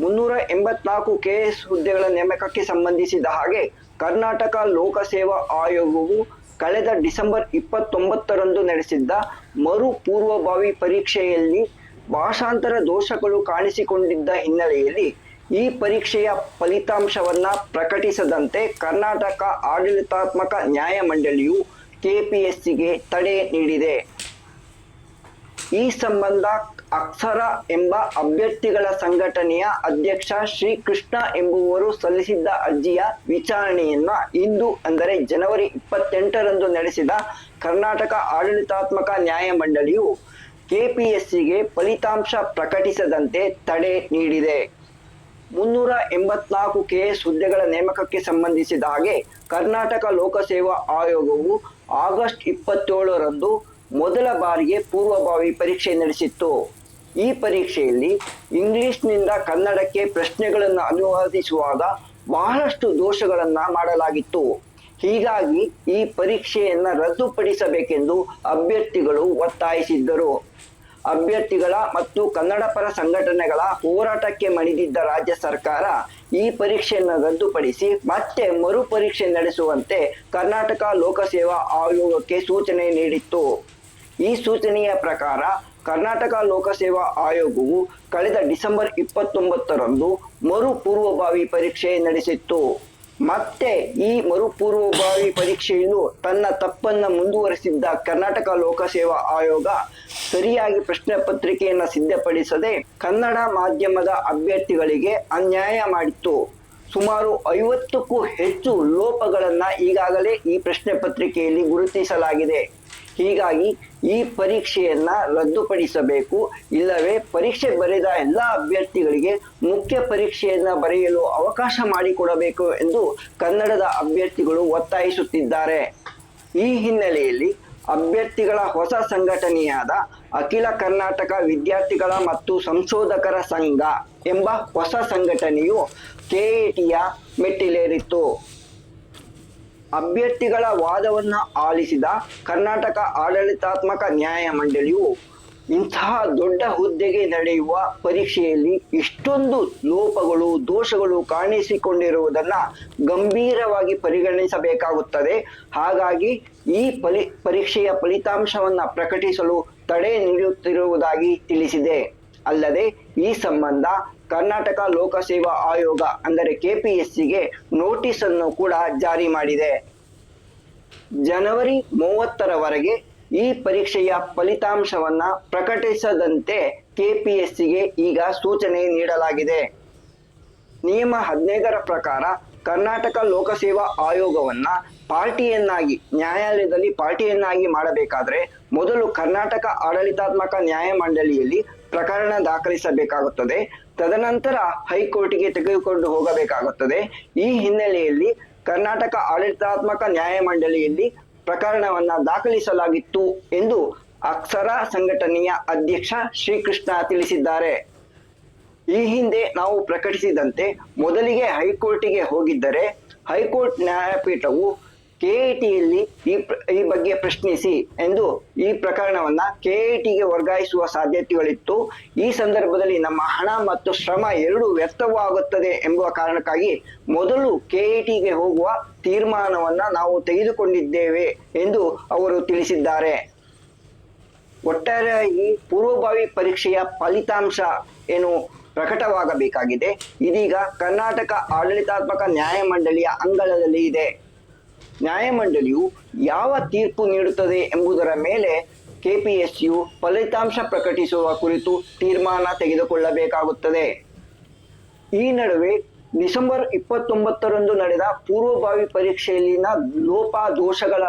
ಮುನ್ನೂರ ಎಂಬತ್ನಾಲ್ಕು ಕೆಎಸ್ ಹುದ್ದೆಗಳ ನೇಮಕಕ್ಕೆ ಸಂಬಂಧಿಸಿದ ಹಾಗೆ ಕರ್ನಾಟಕ ಲೋಕಸೇವಾ ಆಯೋಗವು ಕಳೆದ ಡಿಸೆಂಬರ್ ಇಪ್ಪತ್ತೊಂಬತ್ತರಂದು ನಡೆಸಿದ್ದ ಮರು ಪೂರ್ವಭಾವಿ ಪರೀಕ್ಷೆಯಲ್ಲಿ ಭಾಷಾಂತರ ದೋಷಗಳು ಕಾಣಿಸಿಕೊಂಡಿದ್ದ ಹಿನ್ನೆಲೆಯಲ್ಲಿ ಈ ಪರೀಕ್ಷೆಯ ಫಲಿತಾಂಶವನ್ನ ಪ್ರಕಟಿಸದಂತೆ ಕರ್ನಾಟಕ ಆಡಳಿತಾತ್ಮಕ ನ್ಯಾಯಮಂಡಳಿಯು ಕೆಪಿಎಸ್ಸಿಗೆ ತಡೆ ನೀಡಿದೆ. ಈ ಸಂಬಂಧ ಅಕ್ಷರ ಎಂಬ ಅಭ್ಯರ್ಥಿಗಳ ಸಂಘಟನೆಯ ಅಧ್ಯಕ್ಷ ಶ್ರೀಕೃಷ್ಣ ಎಂಬುವರು ಸಲ್ಲಿಸಿದ್ದ ಅರ್ಜಿಯ ವಿಚಾರಣೆಯನ್ನ ಇಂದು, ಅಂದರೆ ಜನವರಿ ಇಪ್ಪತ್ತೆಂಟರಂದು ನಡೆಸಿದ ಕರ್ನಾಟಕ ಆಡಳಿತಾತ್ಮಕ ನ್ಯಾಯಮಂಡಳಿಯು ಕೆಪಿಎಸ್ಸಿಗೆ ಫಲಿತಾಂಶ ಪ್ರಕಟಿಸದಂತೆ ತಡೆ ನೀಡಿದೆ. ಮುನ್ನೂರ ಎಂಬತ್ನಾಲ್ಕು ಕೆಎಸ್ ಹುದ್ದೆಗಳ ನೇಮಕಕ್ಕೆ ಸಂಬಂಧಿಸಿದ ಹಾಗೆ ಕರ್ನಾಟಕ ಲೋಕಸೇವಾ ಆಯೋಗವು ಆಗಸ್ಟ್ ಇಪ್ಪತ್ತೇಳರಂದು ಮೊದಲ ಬಾರಿಗೆ ಪೂರ್ವಭಾವಿ ಪರೀಕ್ಷೆ ನಡೆಸಿತ್ತು. ಈ ಪರೀಕ್ಷೆಯಲ್ಲಿ ಇಂಗ್ಲಿಷ್ನಿಂದ ಕನ್ನಡಕ್ಕೆ ಪ್ರಶ್ನೆಗಳನ್ನು ಅನುವಾದಿಸುವಾಗ ಬಹಳಷ್ಟು ದೋಷಗಳನ್ನ ಮಾಡಲಾಗಿತ್ತು. ಹೀಗಾಗಿ ಈ ಪರೀಕ್ಷೆಯನ್ನ ರದ್ದುಪಡಿಸಬೇಕೆಂದು ಅಭ್ಯರ್ಥಿಗಳು ಒತ್ತಾಯಿಸಿದ್ದರು. ಅಭ್ಯರ್ಥಿಗಳ ಮತ್ತು ಕನ್ನಡ ಪರ ಸಂಘಟನೆಗಳ ಹೋರಾಟಕ್ಕೆ ಮಣಿದಿದ್ದ ರಾಜ್ಯ ಸರ್ಕಾರ ಈ ಪರೀಕ್ಷೆಯನ್ನು ರದ್ದುಪಡಿಸಿ ಮತ್ತೆ ಮರು ಪರೀಕ್ಷೆ ನಡೆಸುವಂತೆ ಕರ್ನಾಟಕ ಲೋಕಸೇವಾ ಆಯೋಗಕ್ಕೆ ಸೂಚನೆ ನೀಡಿತ್ತು. ಈ ಸೂಚನೆಯ ಪ್ರಕಾರ ಕರ್ನಾಟಕ ಲೋಕಸೇವಾ ಆಯೋಗವು ಕಳೆದ ಡಿಸೆಂಬರ್ ಇಪ್ಪತ್ತೊಂಬತ್ತರಂದು ಮರು ಪೂರ್ವಭಾವಿ ಪರೀಕ್ಷೆ ನಡೆಸಿತ್ತು. ಮತ್ತೆ ಈ ಮರು ಪೂರ್ವಭಾವಿ ಪರೀಕ್ಷೆಯನ್ನು ತನ್ನ ತಪ್ಪನ್ನು ಮುಂದುವರೆಸಿದ್ದ ಕರ್ನಾಟಕ ಲೋಕಸೇವಾ ಆಯೋಗ ಸರಿಯಾಗಿ ಪ್ರಶ್ನೆ ಪತ್ರಿಕೆಯನ್ನು ಸಿದ್ಧಪಡಿಸದೆ ಕನ್ನಡ ಮಾಧ್ಯಮದ ಅಭ್ಯರ್ಥಿಗಳಿಗೆ ಅನ್ಯಾಯ ಮಾಡಿತ್ತು. ಸುಮಾರು ಐವತ್ತಕ್ಕೂ ಹೆಚ್ಚು ಲೋಪಗಳನ್ನು ಈಗಾಗಲೇ ಈ ಪ್ರಶ್ನೆ ಪತ್ರಿಕೆಯಲ್ಲಿ ಗುರುತಿಸಲಾಗಿದೆ. ಹೀಗಾಗಿ ಈ ಪರೀಕ್ಷೆಯನ್ನ ರದ್ದುಪಡಿಸಬೇಕು. ಇಲ್ಲವೇ ಪರೀಕ್ಷೆ ಬರೆದ ಎಲ್ಲ ಅಭ್ಯರ್ಥಿಗಳಿಗೆ ಮುಖ್ಯ ಪರೀಕ್ಷೆಯನ್ನ ಬರೆಯಲು ಅವಕಾಶ ಮಾಡಿಕೊಡಬೇಕು ಎಂದು ಕನ್ನಡದ ಅಭ್ಯರ್ಥಿಗಳು ಒತ್ತಾಯಿಸುತ್ತಿದ್ದಾರೆ. ಈ ಹಿನ್ನೆಲೆಯಲ್ಲಿ ಅಭ್ಯರ್ಥಿಗಳ ಹೊಸ ಸಂಘಟನೆಯಾದ ಅಖಿಲ ಕರ್ನಾಟಕ ವಿದ್ಯಾರ್ಥಿಗಳ ಮತ್ತು ಸಂಶೋಧಕರ ಸಂಘ ಎಂಬ ಹೊಸ ಸಂಘಟನೆಯು ಕೆಎಟಿಯ ಮೆಟ್ಟಿಲೇರಿತ್ತು. ಅಭ್ಯರ್ಥಿಗಳ ವಾದವನ್ನು ಆಲಿಸಿದ ಕರ್ನಾಟಕ ಆಡಳಿತಾತ್ಮಕ ನ್ಯಾಯ ಮಂಡಳಿಯು ಇಂತಹ ದೊಡ್ಡ ಹುದ್ದೆಗೆ ನಡೆಯುವ ಪರೀಕ್ಷೆಯಲ್ಲಿ ಇಷ್ಟೊಂದು ಲೋಪಗಳು, ದೋಷಗಳು ಕಾಣಿಸಿಕೊಂಡಿರುವುದನ್ನು ಗಂಭೀರವಾಗಿ ಪರಿಗಣಿಸಬೇಕಾಗುತ್ತದೆ. ಹಾಗಾಗಿ ಈ ಪರಿ, ಪರೀಕ್ಷೆಯ ಫಲಿತಾಂಶವನ್ನು ಪ್ರಕಟಿಸಲು ತಡೆ ನೀಡುತ್ತಿರುವುದಾಗಿ ತಿಳಿಸಿದೆ. ಅಲ್ಲದೆ ಈ ಸಂಬಂಧ ಕರ್ನಾಟಕ ಲೋಕಸೇವಾ ಆಯೋಗ, ಅಂದರೆ ಕೆಪಿಎಸ್ಸಿಗೆ ನೋಟಿಸ್ ಅನ್ನು ಕೂಡ ಜಾರಿ ಮಾಡಿದೆ. ಜನವರಿ ಮೂವತ್ತರವರೆಗೆ ಈ ಪರೀಕ್ಷೆಯ ಫಲಿತಾಂಶವನ್ನ ಪ್ರಕಟಿಸದಂತೆ ಕೆಪಿಎಸ್ಸಿಗೆ ಈಗ ಸೂಚನೆ ನೀಡಲಾಗಿದೆ. ನಿಯಮ ಹದಿನೈದರ ಪ್ರಕಾರ ಕರ್ನಾಟಕ ಲೋಕಸೇವಾ ಆಯೋಗವನ್ನ ಪಾರ್ಟಿಯನ್ನಾಗಿ, ನ್ಯಾಯಾಲಯದಲ್ಲಿ ಪಾರ್ಟಿಯನ್ನಾಗಿ ಮಾಡಬೇಕಾದ್ರೆ ಮೊದಲು ಕರ್ನಾಟಕ ಆಡಳಿತಾತ್ಮಕ ನ್ಯಾಯಮಂಡಳಿಯಲ್ಲಿ ಪ್ರಕರಣ ದಾಖಲಿಸಬೇಕಾಗುತ್ತದೆ. ತದನಂತರ ಹೈಕೋರ್ಟ್ಗೆ ತೆಗೆದುಕೊಂಡು ಹೋಗಬೇಕಾಗುತ್ತದೆ. ಈ ಹಿನ್ನೆಲೆಯಲ್ಲಿ ಕರ್ನಾಟಕ ಆಡಳಿತಾತ್ಮಕ ನ್ಯಾಯಮಂಡಳಿಯಲ್ಲಿ ಪ್ರಕರಣವನ್ನ ದಾಖಲಿಸಲಾಗಿತ್ತು ಎಂದು ಅಕ್ಷರ ಸಂಘಟನೆಯ ಅಧ್ಯಕ್ಷ ಶ್ರೀಕೃಷ್ಣ ತಿಳಿಸಿದ್ದಾರೆ. ಈ ಹಿಂದೆ ನಾವು ಪ್ರಕಟಿಸಿದಂತೆ ಮೊದಲಿಗೆ ಹೈಕೋರ್ಟಿಗೆ ಹೋಗಿದ್ದರೆ ಹೈಕೋರ್ಟ್ ನ್ಯಾಯಪೀಠವು ಕೆಐಟಿಯಲ್ಲಿ ಈ ಈ ಬಗ್ಗೆ ಪ್ರಶ್ನಿಸಿ ಎಂದು ಈ ಪ್ರಕರಣವನ್ನ ಕೆಐಟಿಗೆ ವರ್ಗಾಯಿಸುವ ಸಾಧ್ಯತೆಗಳಿತ್ತು. ಈ ಸಂದರ್ಭದಲ್ಲಿ ನಮ್ಮ ಹಣ ಮತ್ತು ಶ್ರಮ ಎರಡೂ ವ್ಯರ್ಥವಾಗುತ್ತದೆ ಎಂಬ ಕಾರಣಕ್ಕಾಗಿ ಮೊದಲು ಕೆಐಟಿಗೆ ಹೋಗುವ ತೀರ್ಮಾನವನ್ನ ನಾವು ತೆಗೆದುಕೊಂಡಿದ್ದೇವೆ ಎಂದು ಅವರು ತಿಳಿಸಿದ್ದಾರೆ. ಒಟ್ಟಾರೆಯಾಗಿ ಪೂರ್ವಭಾವಿ ಪರೀಕ್ಷೆಯ ಫಲಿತಾಂಶ ಏನು? ಪ್ರಕಟವಾಗಬೇಕಾಗಿದೆ. ಇದೀಗ ಕರ್ನಾಟಕ ಆಡಳಿತಾತ್ಮಕ ನ್ಯಾಯಮಂಡಳಿಯ ಅಂಗಳದಲ್ಲಿ ಇದೆ. ನ್ಯಾಯಮಂಡಳಿಯು ಯಾವ ತೀರ್ಪು ನೀಡುತ್ತದೆ ಎಂಬುದರ ಮೇಲೆ ಕೆಪಿಎಸ್ಯು ಫಲಿತಾಂಶ ಪ್ರಕಟಿಸುವ ಕುರಿತು ತೀರ್ಮಾನ ತೆಗೆದುಕೊಳ್ಳಬೇಕಾಗುತ್ತದೆ. ಈ ನಡುವೆ ಡಿಸೆಂಬರ್ ಇಪ್ಪತ್ತೊಂಬತ್ತರಂದು ನಡೆದ ಪೂರ್ವಭಾವಿ ಪರೀಕ್ಷೆಯಲ್ಲಿನ ಲೋಪ ದೋಷಗಳ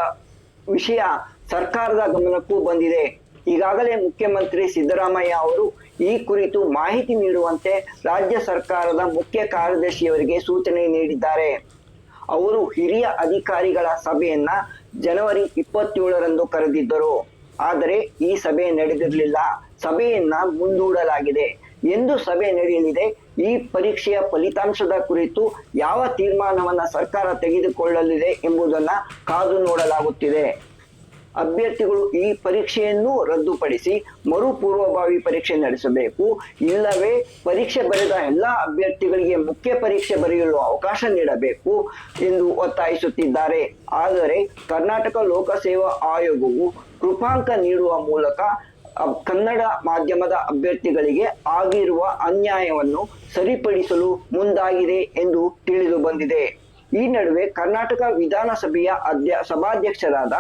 ವಿಷಯ ಸರ್ಕಾರದ ಗಮನಕ್ಕೂ ಬಂದಿದೆ. ಈಗಾಗಲೇ ಮುಖ್ಯಮಂತ್ರಿ ಸಿದ್ದರಾಮಯ್ಯ ಅವರು ಈ ಕುರಿತು ಮಾಹಿತಿ ನೀಡುವಂತೆ ರಾಜ್ಯ ಸರ್ಕಾರದ ಮುಖ್ಯ ಕಾರ್ಯದರ್ಶಿಯವರಿಗೆ ಸೂಚನೆ ನೀಡಿದ್ದಾರೆ. ಅವರು ಹಿರಿಯ ಅಧಿಕಾರಿಗಳ ಸಭೆಯನ್ನ ಜನವರಿ ಇಪ್ಪತ್ತೇಳರಂದು ಕರೆದಿದ್ದರು. ಆದರೆ ಈ ಸಭೆ ನಡೆದಿರಲಿಲ್ಲ. ಸಭೆಯನ್ನ ಮುಂದೂಡಲಾಗಿದೆ. ಎಂದು ಸಭೆ ನಡೆಯಲಿದೆ, ಈ ಪರೀಕ್ಷೆಯ ಫಲಿತಾಂಶದ ಕುರಿತು ಯಾವ ತೀರ್ಮಾನವನ್ನ ಸರ್ಕಾರ ತೆಗೆದುಕೊಳ್ಳಲಿದೆ ಎಂಬುದನ್ನ ಕಾದು ನೋಡಲಾಗುತ್ತಿದೆ. ಅಭ್ಯರ್ಥಿಗಳು ಈ ಪರೀಕ್ಷೆಯನ್ನು ರದ್ದುಪಡಿಸಿ ಮರು ಪೂರ್ವಭಾವಿ ಪರೀಕ್ಷೆ ನಡೆಸಬೇಕು. ಇಲ್ಲವೇ ಪರೀಕ್ಷೆ ಬರೆದ ಎಲ್ಲ ಅಭ್ಯರ್ಥಿಗಳಿಗೆ ಮುಖ್ಯ ಪರೀಕ್ಷೆ ಬರೆಯಲು ಅವಕಾಶ ನೀಡಬೇಕು ಎಂದು ಒತ್ತಾಯಿಸುತ್ತಿದ್ದಾರೆ. ಆದರೆ ಕರ್ನಾಟಕ ಲೋಕಸೇವಾ ಆಯೋಗವು ಕೃಪಾಂಕ ನೀಡುವ ಮೂಲಕ ಕನ್ನಡ ಮಾಧ್ಯಮದ ಅಭ್ಯರ್ಥಿಗಳಿಗೆ ಆಗಿರುವ ಅನ್ಯಾಯವನ್ನು ಸರಿಪಡಿಸಲು ಮುಂದಾಗಿದೆ ಎಂದು ತಿಳಿದು ಬಂದಿದೆ. ಈ ನಡುವೆ ಕರ್ನಾಟಕ ವಿಧಾನಸಭೆಯ ಅಧ್ಯ ಸಭಾಧ್ಯಕ್ಷರಾದ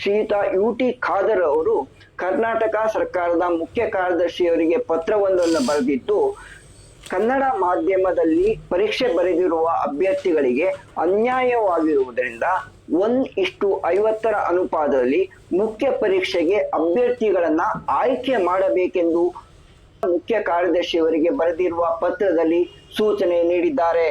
ಶ್ರೀಯುತ ಯು ಟಿ ಖಾದರ್ ಅವರು ಕರ್ನಾಟಕ ಸರ್ಕಾರದ ಮುಖ್ಯ ಕಾರ್ಯದರ್ಶಿಯವರಿಗೆ ಪತ್ರವೊಂದನ್ನು ಬರೆದಿದ್ದು, ಕನ್ನಡ ಮಾಧ್ಯಮದಲ್ಲಿ ಪರೀಕ್ಷೆ ಬರೆದಿರುವ ಅಭ್ಯರ್ಥಿಗಳಿಗೆ ಅನ್ಯಾಯವಾಗಿರುವುದರಿಂದ ಒನ್ ಇಷ್ಟು ಐವತ್ತರ ಅನುಪಾತದಲ್ಲಿ ಮುಖ್ಯ ಪರೀಕ್ಷೆಗೆ ಅಭ್ಯರ್ಥಿಗಳನ್ನ ಆಯ್ಕೆ ಮಾಡಬೇಕೆಂದು ಮುಖ್ಯ ಕಾರ್ಯದರ್ಶಿಯವರಿಗೆ ಬರೆದಿರುವ ಪತ್ರದಲ್ಲಿ ಸೂಚನೆ ನೀಡಿದ್ದಾರೆ.